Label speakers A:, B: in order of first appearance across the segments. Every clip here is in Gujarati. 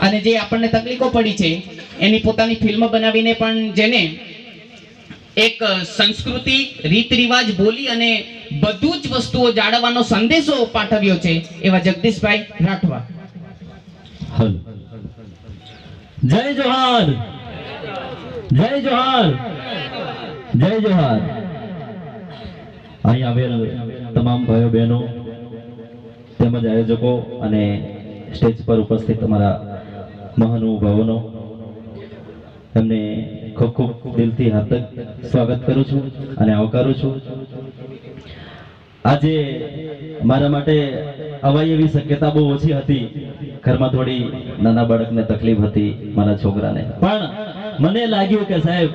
A: અને જે આપણને તકલીફો પડી છે, એની પોતાની ફિલ્મ બનાવીને પણ જેને એક સંસ્કૃતિ રીત રિવાજ બોલી અને બધું જ વસ્તુઓ જાળવવાનો સંદેશો પાઠવ્યો છે એવા જગદીશભાઈ રાઠવા.
B: જય જોહાર. જય જોહાર. જય જોહાર. અહીં આવેલ તમામ ભાઈઓ બહેનો, તેમજ આયોજકો અને સ્ટેજ પર ઉપસ્થિત તમારા મહાનુભાવોનો એમને ખૂબ ખૂબ દિલથી હાર્દક સ્વાગત કરું છું અને આવકારું છું. આજે મારા માટે અવાય એવી શક્યતા બહુ ઓછી હતી. ઘરમાં થોડી નાના બાળકને તકલીફ હતી મારા છોકરાને. પણ મને લાગ્યું કે સાહેબ,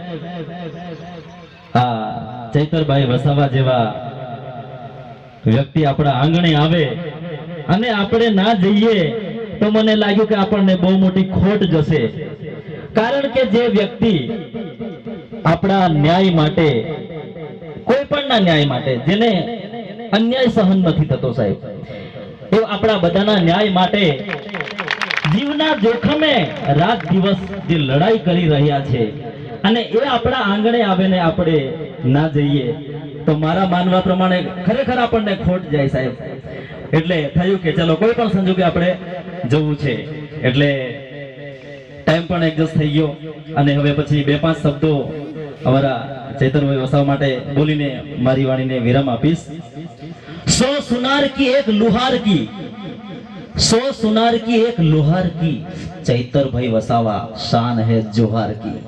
B: આ ચૈતરભાઈ વસાવા જેવા વ્યક્તિ આપણા આંગણે આવે અને આપણે ના જઈએ તો મને લાગ્યું કે આપણને બહુ મોટી ખોટ જશે. કારણ કે જે વ્યક્તિ આપણા ન્યાય માટે કોઈ પણના ન્યાય માટે, જેને અન્યાય સહન નથી થતો સાહેબ એ આપણા બધાના ન્યાય માટે જીવના જોખમે રાત દિવસ જે લડાઈ કરી રહ્યા છે અને એ આપણા આંગણે આવે ને આપણે ના જઈએ, તો મારા માનવા પ્રમાણે ખરેખર આપણને ખોટ જાય સાહેબ. એટલે થયું કે ચલો કોઈ પણ સંજોગે આપણે જવું છે. એટલે ટાઈમ પણ એડજસ્ટ થઈ ગયો અને હવે પછી બે પાંચ શબ્દો અમારા ચૈતરભાઈ વસાવા માટે બોલીને મારી વાણીને વિરામ આપીશ. સો સુનાર કી એક લુહાર કી. સો સુનાર કી એક લુહાર કી. ચૈતરભાઈ વસાવા, શાન હે જોહાર કી.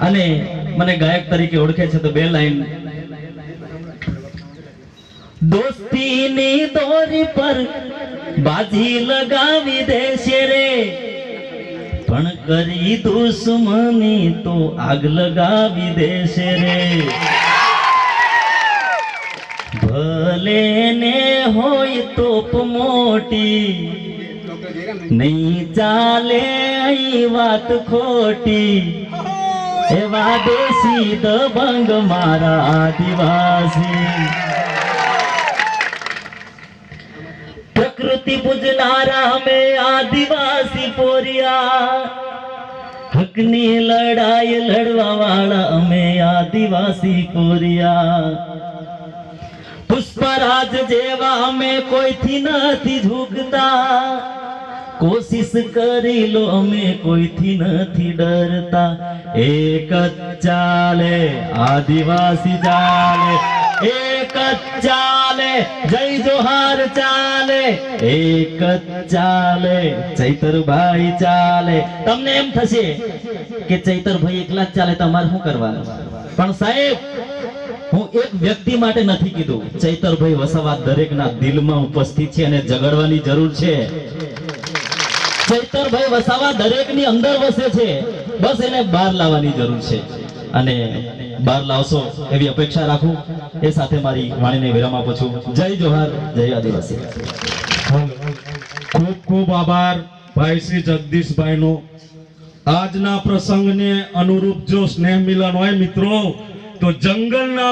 B: અને મને ગાયક તરીકે ઓળખે છે તો બે લાઈન દોસ્તીની દોરી પર બાજી લગાવી દેશે રે. પણ કરી દુશ્મની તો આગ લગાવી દેશે રે. ભલે ને હોય તોપ મોટી, નહીં ચાલે અહીં વાત ખોટી. એવા દેશી દબંગ મારા આદિવાસી. પ્રકૃતિ પૂજનારા અમે આદિવાસી પોરિયા. હકની લડાઈ લડવા વાળા અમે આદિવાસી પોરિયા પુષ્પરાજ જેવા અમે કોઈથી નથી ઝૂકતા. કોશિશ કરી લો અમે કોઈથી નથી ડરતા. એક જ ચાલે, આદિવાસી ચાલે, એક જ ચાલે. જય જોહાર ચાલે, એક જ ચાલે, ચૈતરભાઈ ચાલે. તમને એમ થશે કે ચૈતરભાઈ એકલા જ ચાલે તમારે શું કરવાનું? પણ સાહેબ, હું એક વ્યક્તિ માટે નથી કીધું. ચૈતરભાઈ વસાવા દરેકના દિલમાં ઉપસ્થિત છે અને જગડવાની જરૂર છે. ચૈતરભાઈ વસાવા દરેકની અંદર વસે છે. બસ એને બહાર લાવવાની જરૂર છે. અને બહાર લાવશો એવી અપેક્ષા રાખું. એ સાથે મારી વાણીને વિરામ આપું છું. જય જોહાર, જય આદિવાસી.
C: ખૂબ ખૂબ આભાર ભાઈ શ્રી જગદીશભાઈ નો આજના પ્રસંગને અનુરૂપ જો સ્નેહ મિલન હોય મિત્રો, તો જંગલના